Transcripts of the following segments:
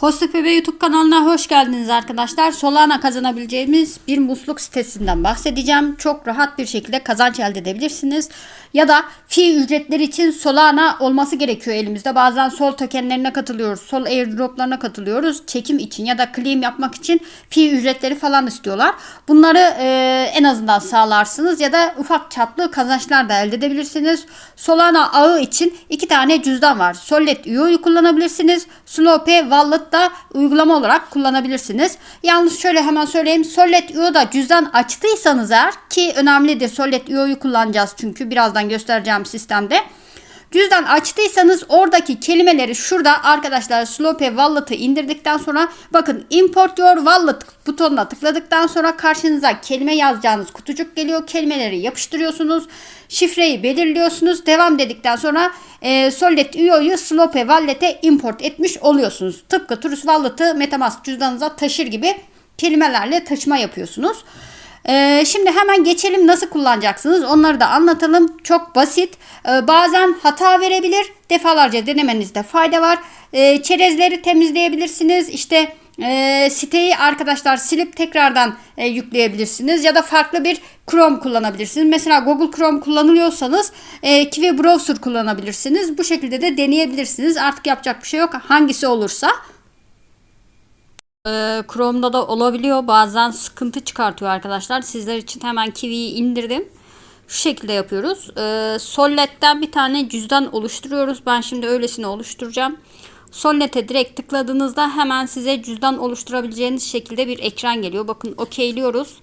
Pozitif Bebe YouTube kanalına hoş geldiniz arkadaşlar. Solana kazanabileceğimiz bir musluk sitesinden bahsedeceğim. Çok rahat bir şekilde kazanç elde edebilirsiniz. Ya da fi ücretleri için Solana olması gerekiyor elimizde. Bazen sol tokenlerine katılıyoruz. Sol airdroplarına katılıyoruz. Çekim için ya da claim yapmak için fi ücretleri falan istiyorlar. Bunları e, en azından sağlarsınız ya da ufak çaplı kazançlar da elde edebilirsiniz. Solana ağı için iki tane cüzdan var. Solid IO'yu kullanabilirsiniz. Slope Wallet da uygulama olarak kullanabilirsiniz. Yalnız şöyle hemen söyleyeyim. Solid IO'da cüzdan açtıysanız eğer ki önemlidir. Solid IO'yu kullanacağız çünkü birazdan göstereceğim sistemde. Cüzdan açtıysanız oradaki kelimeleri şurada arkadaşlar Slope Wallet'ı indirdikten sonra bakın Import Your Wallet butonuna tıkladıktan sonra karşınıza kelime yazacağınız kutucuk geliyor. Kelimeleri yapıştırıyorsunuz. Şifreyi belirliyorsunuz. Devam dedikten sonra e, Solid IO'yu Slope Wallet'e import etmiş oluyorsunuz. Tıpkı Trust Wallet'ı Metamask cüzdanınıza taşır gibi kelimelerle taşıma yapıyorsunuz. Ee, şimdi hemen geçelim nasıl kullanacaksınız onları da anlatalım. Çok basit. Ee, bazen hata verebilir. Defalarca denemenizde fayda var. Ee, çerezleri temizleyebilirsiniz. İşte e, siteyi arkadaşlar silip tekrardan e, yükleyebilirsiniz. Ya da farklı bir Chrome kullanabilirsiniz. Mesela Google Chrome kullanıyorsanız e, Kiwi Browser kullanabilirsiniz. Bu şekilde de deneyebilirsiniz. Artık yapacak bir şey yok. Hangisi olursa. Ee, Chrome'da da olabiliyor. Bazen sıkıntı çıkartıyor arkadaşlar. Sizler için hemen Kiwi'yi indirdim. Şu şekilde yapıyoruz. Ee, Sollet'ten bir tane cüzdan oluşturuyoruz. Ben şimdi öylesine oluşturacağım. Sollet'e direkt tıkladığınızda hemen size cüzdan oluşturabileceğiniz şekilde bir ekran geliyor. Bakın okeyliyoruz.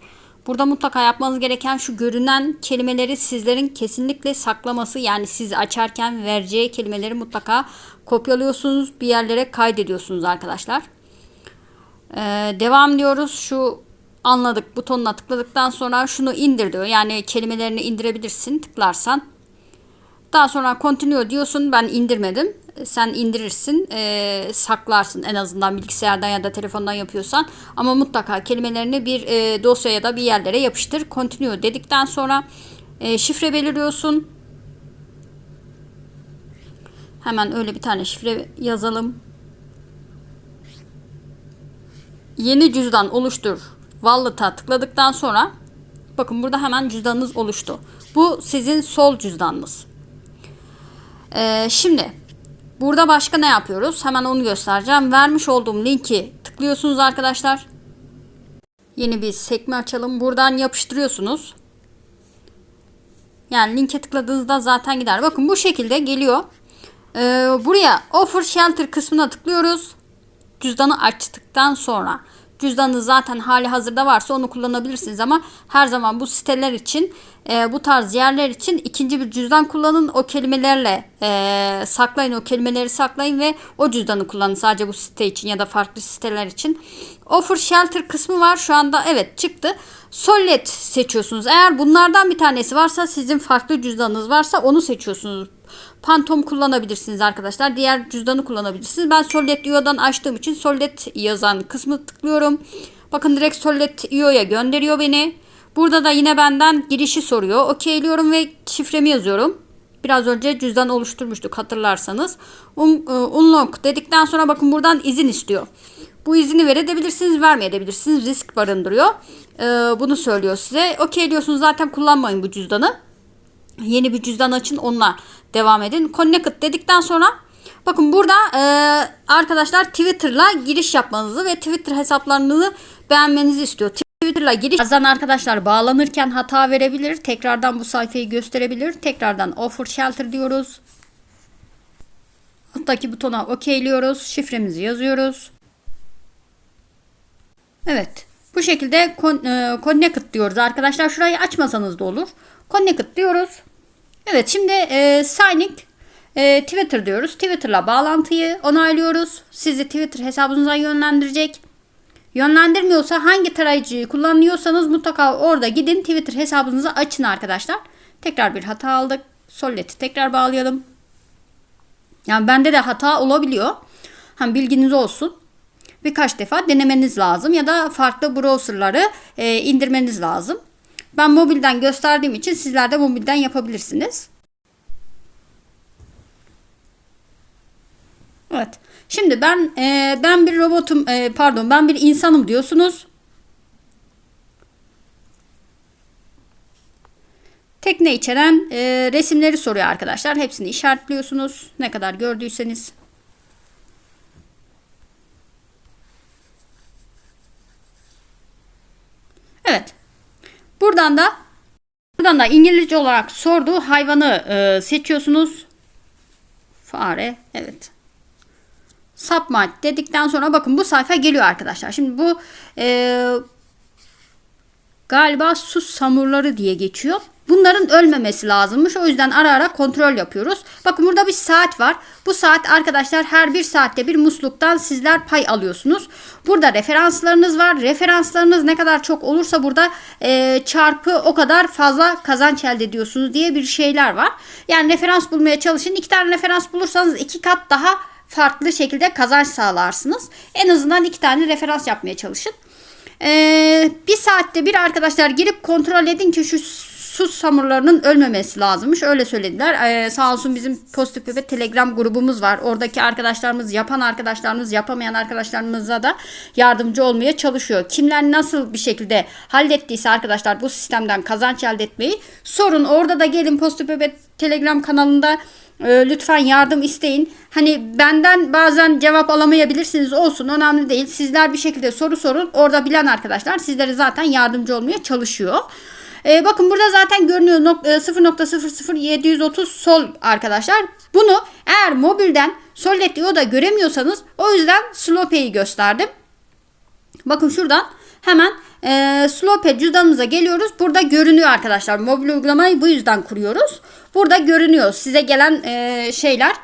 Burada mutlaka yapmanız gereken şu görünen kelimeleri sizlerin kesinlikle saklaması. Yani siz açarken vereceği kelimeleri mutlaka kopyalıyorsunuz. Bir yerlere kaydediyorsunuz arkadaşlar. Ee, devam diyoruz. Şu anladık butonuna tıkladıktan sonra şunu indir diyor. Yani kelimelerini indirebilirsin tıklarsan. Daha sonra continue diyorsun. Ben indirmedim. Sen indirirsin. e, saklarsın en azından bilgisayardan ya da telefondan yapıyorsan. Ama mutlaka kelimelerini bir e, dosya ya da bir yerlere yapıştır. Continue dedikten sonra e, şifre belirliyorsun. Hemen öyle bir tane şifre yazalım. Yeni cüzdan oluştur Wallet'a tıkladıktan sonra bakın burada hemen cüzdanınız oluştu. Bu sizin sol cüzdanınız. Ee, şimdi burada başka ne yapıyoruz? Hemen onu göstereceğim. Vermiş olduğum linki tıklıyorsunuz arkadaşlar. Yeni bir sekme açalım. Buradan yapıştırıyorsunuz. Yani linke tıkladığınızda zaten gider. Bakın bu şekilde geliyor. Ee, buraya Offer Shelter kısmına tıklıyoruz cüzdanı açtıktan sonra cüzdanınız zaten hali hazırda varsa onu kullanabilirsiniz ama her zaman bu siteler için e, bu tarz yerler için ikinci bir cüzdan kullanın. O kelimelerle e, saklayın o kelimeleri saklayın ve o cüzdanı kullanın sadece bu site için ya da farklı siteler için. Offer shelter kısmı var. Şu anda evet çıktı. Solid seçiyorsunuz. Eğer bunlardan bir tanesi varsa sizin farklı cüzdanınız varsa onu seçiyorsunuz Phantom kullanabilirsiniz arkadaşlar. Diğer cüzdanı kullanabilirsiniz. Ben Solid IO'dan açtığım için Solid yazan kısmı tıklıyorum. Bakın direkt Solid IO'ya gönderiyor beni. Burada da yine benden girişi soruyor. Okeyliyorum ve şifremi yazıyorum. Biraz önce cüzdan oluşturmuştuk hatırlarsanız. Un, e, unlock dedikten sonra bakın buradan izin istiyor. Bu izini verebilirsiniz, vermeyebilirsiniz. Risk barındırıyor. Ee, bunu söylüyor size. Okeyliyorsunuz zaten kullanmayın bu cüzdanı. Yeni bir cüzdan açın onunla devam edin. Connected dedikten sonra bakın burada e, arkadaşlar Twitter'la giriş yapmanızı ve Twitter hesaplarınızı beğenmenizi istiyor. Twitter'la giriş bazen arkadaşlar bağlanırken hata verebilir. Tekrardan bu sayfayı gösterebilir. Tekrardan offer shelter diyoruz. Alttaki butona okeyliyoruz. Şifremizi yazıyoruz. Evet. Bu şekilde e, connected diyoruz arkadaşlar. Şurayı açmasanız da olur. Connected diyoruz. Evet şimdi e, signing e, Twitter diyoruz. Twitter'la bağlantıyı onaylıyoruz. Sizi Twitter hesabınıza yönlendirecek. Yönlendirmiyorsa hangi tarayıcıyı kullanıyorsanız mutlaka orada gidin Twitter hesabınızı açın arkadaşlar. Tekrar bir hata aldık. Sollet'i tekrar bağlayalım. Yani bende de hata olabiliyor. Hem bilginiz olsun. Birkaç defa denemeniz lazım ya da farklı browserları e, indirmeniz lazım. Ben mobilden gösterdiğim için sizler de mobilden yapabilirsiniz. Evet. Şimdi ben e, ben bir robotum e, pardon ben bir insanım diyorsunuz. Tekne içeren e, resimleri soruyor arkadaşlar. Hepsini işaretliyorsunuz. Ne kadar gördüyseniz. Evet. Buradan da buradan da İngilizce olarak sorduğu hayvanı e, seçiyorsunuz. Fare. Evet. Submit dedikten sonra bakın bu sayfa geliyor arkadaşlar. Şimdi bu e, galiba sus samurları diye geçiyor. Bunların ölmemesi lazımmış. O yüzden ara ara kontrol yapıyoruz. Bakın burada bir saat var. Bu saat arkadaşlar her bir saatte bir musluktan sizler pay alıyorsunuz. Burada referanslarınız var. Referanslarınız ne kadar çok olursa burada e, çarpı o kadar fazla kazanç elde ediyorsunuz diye bir şeyler var. Yani referans bulmaya çalışın. İki tane referans bulursanız iki kat daha farklı şekilde kazanç sağlarsınız. En azından iki tane referans yapmaya çalışın. Ee, bir saatte bir arkadaşlar girip kontrol edin ki şu sus samurlarının ölmemesi lazımmış. Öyle söylediler. Ee, sağ olsun bizim Pozitif Bebek Telegram grubumuz var. Oradaki arkadaşlarımız, yapan arkadaşlarımız, yapamayan arkadaşlarımıza da yardımcı olmaya çalışıyor. Kimler nasıl bir şekilde hallettiyse arkadaşlar bu sistemden kazanç elde etmeyi sorun. Orada da gelin Pozitif Bebek Telegram kanalında e, lütfen yardım isteyin. Hani benden bazen cevap alamayabilirsiniz olsun önemli değil. Sizler bir şekilde soru sorun. Orada bilen arkadaşlar sizlere zaten yardımcı olmaya çalışıyor. E, bakın burada zaten görünüyor nok- e, 0.00730 sol arkadaşlar. Bunu eğer mobilden Solid da göremiyorsanız o yüzden Slope'yi gösterdim. Bakın şuradan hemen e, Slope cüzdanımıza geliyoruz. Burada görünüyor arkadaşlar. Mobil uygulamayı bu yüzden kuruyoruz. Burada görünüyor. Size gelen e, şeyler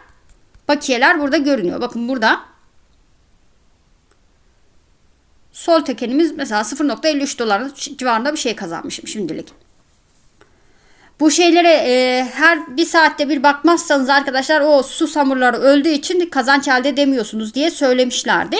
bakiyeler burada görünüyor. Bakın burada sol tekenimiz mesela 0.53 dolar civarında bir şey kazanmışım şimdilik. Bu şeylere e, her bir saatte bir bakmazsanız arkadaşlar o su samurları öldüğü için kazanç elde edemiyorsunuz diye söylemişlerdi.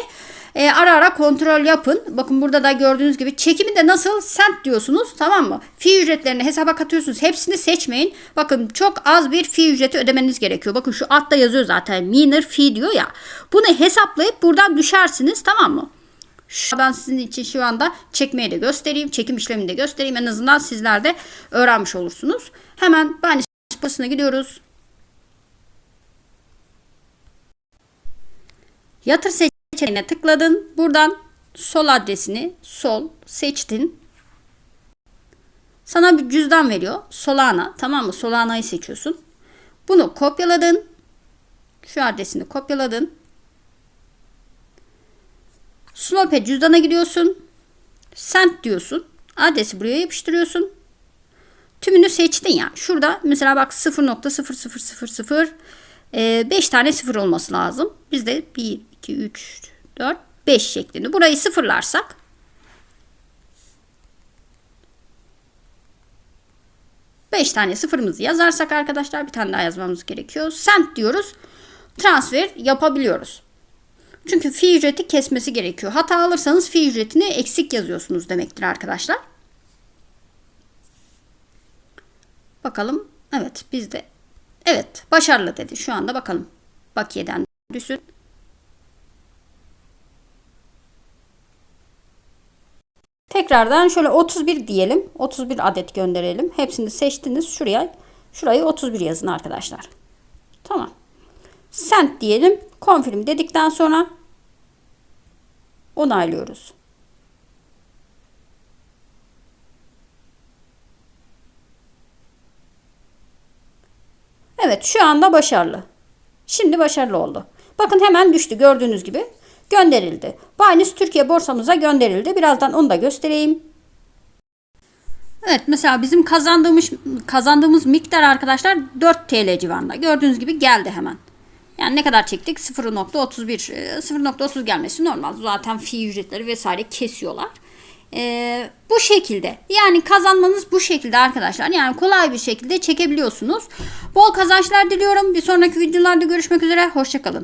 E, ara ara kontrol yapın. Bakın burada da gördüğünüz gibi çekimi de nasıl sent diyorsunuz tamam mı? Fi ücretlerini hesaba katıyorsunuz. Hepsini seçmeyin. Bakın çok az bir fi ücreti ödemeniz gerekiyor. Bakın şu altta yazıyor zaten minor fee diyor ya. Bunu hesaplayıp buradan düşersiniz tamam mı? Şu, ben sizin için şu anda çekmeyi de göstereyim. Çekim işlemini de göstereyim. En azından sizler de öğrenmiş olursunuz. Hemen Binance Plus'ına gidiyoruz. Yatır seçeneğine tıkladın. Buradan sol adresini sol seçtin. Sana bir cüzdan veriyor. Solana. Tamam mı? Solana'yı seçiyorsun. Bunu kopyaladın. Şu adresini kopyaladın. Slope cüzdana giriyorsun. Send diyorsun. Adresi buraya yapıştırıyorsun. Tümünü seçtin ya. Şurada mesela bak 0.0000 e, 5 tane sıfır olması lazım. Bizde 1, 2, 3, 4, 5 şeklinde. Burayı sıfırlarsak Beş tane sıfırımızı yazarsak arkadaşlar bir tane daha yazmamız gerekiyor. Send diyoruz. Transfer yapabiliyoruz. Çünkü fi ücreti kesmesi gerekiyor. Hata alırsanız fi ücretini eksik yazıyorsunuz demektir arkadaşlar. Bakalım. Evet bizde. Evet başarılı dedi. Şu anda bakalım. Bakiyeden düşün. Tekrardan şöyle 31 diyelim. 31 adet gönderelim. Hepsini seçtiniz. Şuraya şurayı 31 yazın arkadaşlar. Tamam. Send diyelim. Confirm dedikten sonra onaylıyoruz. Evet şu anda başarılı. Şimdi başarılı oldu. Bakın hemen düştü gördüğünüz gibi. Gönderildi. Binance Türkiye borsamıza gönderildi. Birazdan onu da göstereyim. Evet mesela bizim kazandığımız kazandığımız miktar arkadaşlar 4 TL civarında. Gördüğünüz gibi geldi hemen. Yani ne kadar çektik? 0.31 0.30 gelmesi normal. Zaten fi ücretleri vesaire kesiyorlar. Ee, bu şekilde. Yani kazanmanız bu şekilde arkadaşlar. Yani kolay bir şekilde çekebiliyorsunuz. Bol kazançlar diliyorum. Bir sonraki videolarda görüşmek üzere. Hoşçakalın.